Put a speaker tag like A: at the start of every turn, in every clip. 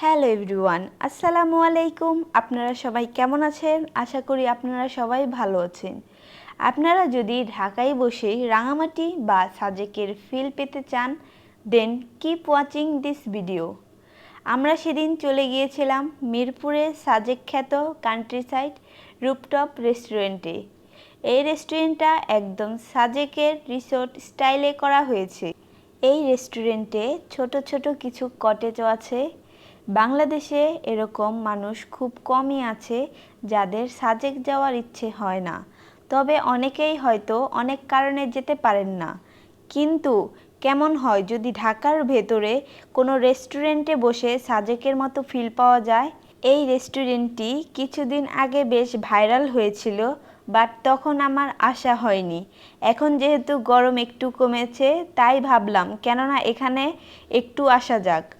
A: Hello everyone, আসসালামু আলাইকুম। আপনারা সবাই কেমন আছেন? আশা করি আপনারা সবাই ভালো আছেন। আপনারা যদি ঢাকায় বসে রাঙামাটি বা সাজেকের ফিল পেতে চান then keep watching this video আমরা সেদিন চলে গিয়েছিলাম মিরপুরে সাজেক খ্যাত কান্ট্রি সাইড রুপটপ রেস্টুরেন্টে এই রেস্টুরেন্টটা একদম সাজেকের রিসোর্ট স্টাইলে করা হয়েছে। এই রেস্টুরেন্টে ছোট ছোট কিছু কটেজও আছে। বাংলাদেশে এরকম মানুষ খুব কমই আছে যাদের সাজেক যাওয়ার ইচ্ছে হয় না। তবে অনেকেই হয়তো অনেক কারণে যেতে পারেন না। কিন্তু কেমন হয় যদি ঢাকার ভেতরে কোনো রেস্টুরেন্টে বসে সাজেকের মতো ফিল পাওয়া যায়? এই রেস্টুরেন্টটি কিছুদিন আগে বেশ ভাইরাল হয়েছিল, বাট তখন আমার আশা হয়নি। এখন যেহেতু গরম একটু কমেছে, তাই ভাবলাম কেননা এখানে একটু আসা যাক।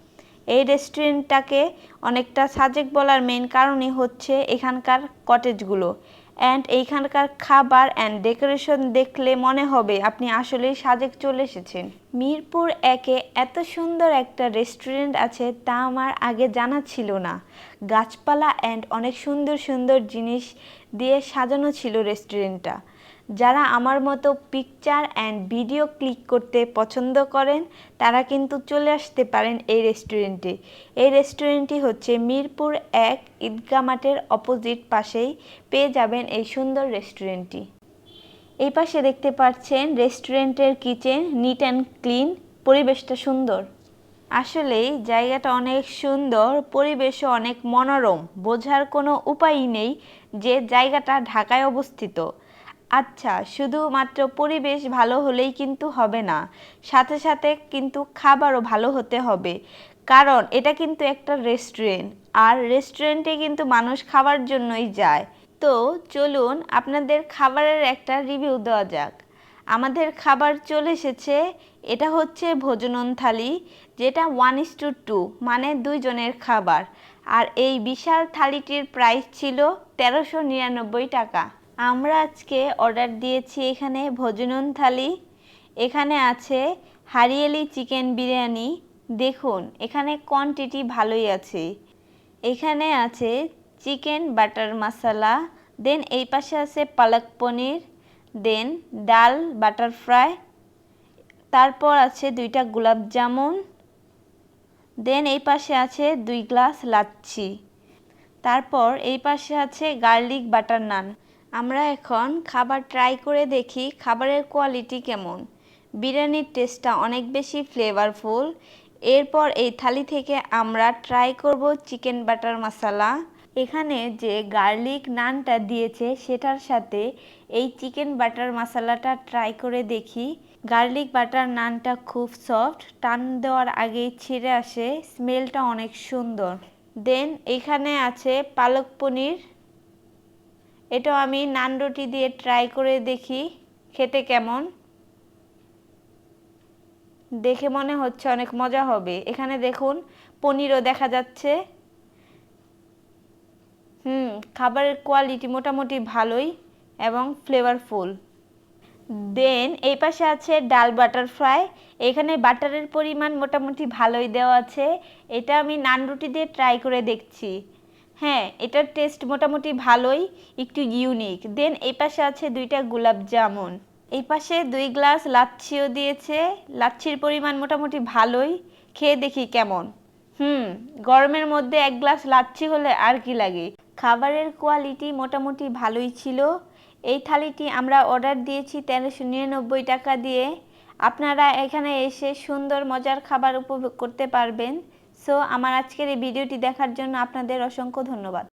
A: এই রেস্টুরেন্টটাকে অনেকটা সাজেক বলার মেন কারণই হচ্ছে এখানকার কটেজগুলো অ্যান্ড এইখানকার খাবার অ্যান্ড ডেকোরেশন দেখলে মনে হবে আপনি আসলেই সাজেক চলে এসেছেন। মিরপুর একে এত সুন্দর একটা রেস্টুরেন্ট আছে তা আমার আগে জানা ছিল না। গাছপালা অ্যান্ড অনেক সুন্দর সুন্দর জিনিস দিয়ে সাজানো ছিল রেস্টুরেন্টটা যারা আমার মতো পিকচার অ্যান্ড ভিডিও ক্লিক করতে পছন্দ করেন, তারা কিন্তু চলে আসতে পারেন এই রেস্টুরেন্টে এই রেস্টুরেন্টটি হচ্ছে মিরপুর এক ঈদগা মাঠের অপোজিট পাশেই পেয়ে যাবেন এই সুন্দর রেস্টুরেন্টটি এই পাশে দেখতে পাচ্ছেন রেস্টুরেন্টের কিচেন নিট অ্যান্ড ক্লিন পরিবেশটা সুন্দর। আসলেই জায়গাটা অনেক সুন্দর, পরিবেশও অনেক মনোরম, বোঝার কোনো উপায়ই নেই যে জায়গাটা ঢাকায় অবস্থিত। আচ্ছা শুধুমাত্র পরিবেশ ভালো হলেই কিন্তু হবে না, সাথে সাথে কিন্তু খাবারও ভালো হতে হবে। কারণ এটা কিন্তু একটা রেস্টুরেন্ট আর রেস্টুরেন্টে কিন্তু মানুষ খাবার জন্যই যায়। তো চলুন আপনাদের খাবারের একটা রিভিউ দেওয়া যাক। আমাদের খাবার চলে এসেছে, এটা হচ্ছে ভোজনন থালি যেটা ওয়ান ইস টু টু মানে দুইজনের খাবার। আর এই বিশাল থালিটির প্রাইস ছিল তেরোশো নিরানব্বই টাকা। আমরা আজকে অর্ডার দিয়েছি এখানে ভোজনন থালি, এখানে আছে হারিয়েলি চিকেন বিরিয়ানি। দেখুন, এখানে কোয়ান্টিটি ভালোই আছে। এখানে আছে চিকেন বাটার মশলা দেন এই পাশে আছে পালক পনির দেন ডাল, বাটার ফ্রাই, তারপর আছে দুইটা গোলাপ জামুন দেন এই পাশে আছে দুই গ্লাস লাচ্ছি। তারপর এই পাশে আছে গার্লিক বাটার নান। আমরা এখন খাবার ট্রাই করে দেখি খাবারের কোয়ালিটি কেমন। বিরিয়ানির টেস্টটা অনেক বেশি ফ্লেভারফুল এরপর এই থালি থেকে আমরা ট্রাই করব চিকেন বাটার মশলা এখানে যে গার্লিক নানটা দিয়েছে সেটার সাথে এই চিকেন বাটার মশলাটা ট্রাই করে দেখি। গার্লিক বাটার নানটা খুব সফট টান দেওয়ার আগেই ছিঁড়ে আসে স্মেলটা অনেক সুন্দর। দেন এখানে আছে পালক পনির। এটাও আমি নান রুটি দিয়ে ট্রাই করে দেখি, খেতে কেমন? দেখে মনে হচ্ছে অনেক মজা হবে। এখানে দেখুন, পনিরও দেখা যাচ্ছে। হুম, খাবারের কোয়ালিটি মোটামুটি ভালোই এবং ফ্লেভারফুল দেন এই পাশে আছে ডাল বাটার ফ্রাই। এখানে বাটারের পরিমাণ মোটামুটি ভালোই দেওয়া আছে। এটা আমি নান রুটি দিয়ে ট্রাই করে দেখছি। হ্যাঁ এটার টেস্ট মোটামুটি ভালোই, একটু ইউনিক দেন এই পাশে আছে দুইটা গোলাপ জামুন। এই পাশে দুই গ্লাস লাচ্ছিও দিয়েছে। লাচ্ছির পরিমাণ মোটামুটি ভালোই। খেয়ে দেখি কেমন। হুম, গরমের মধ্যে এক গ্লাস লাচ্ছি হলে আর কি লাগে? খাবারের কোয়ালিটি মোটামুটি ভালোই ছিল। এই থালিটি আমরা অর্ডার দিয়েছি তেরোশো নিরানব্বই টাকা দিয়ে। আপনারা এখানে এসে সুন্দর মজার খাবার উপভোগ করতে পারবেন। সো আমার আজকের এই ভিডিওটি দেখার জন্য আপনাদের অসংখ্য ধন্যবাদ।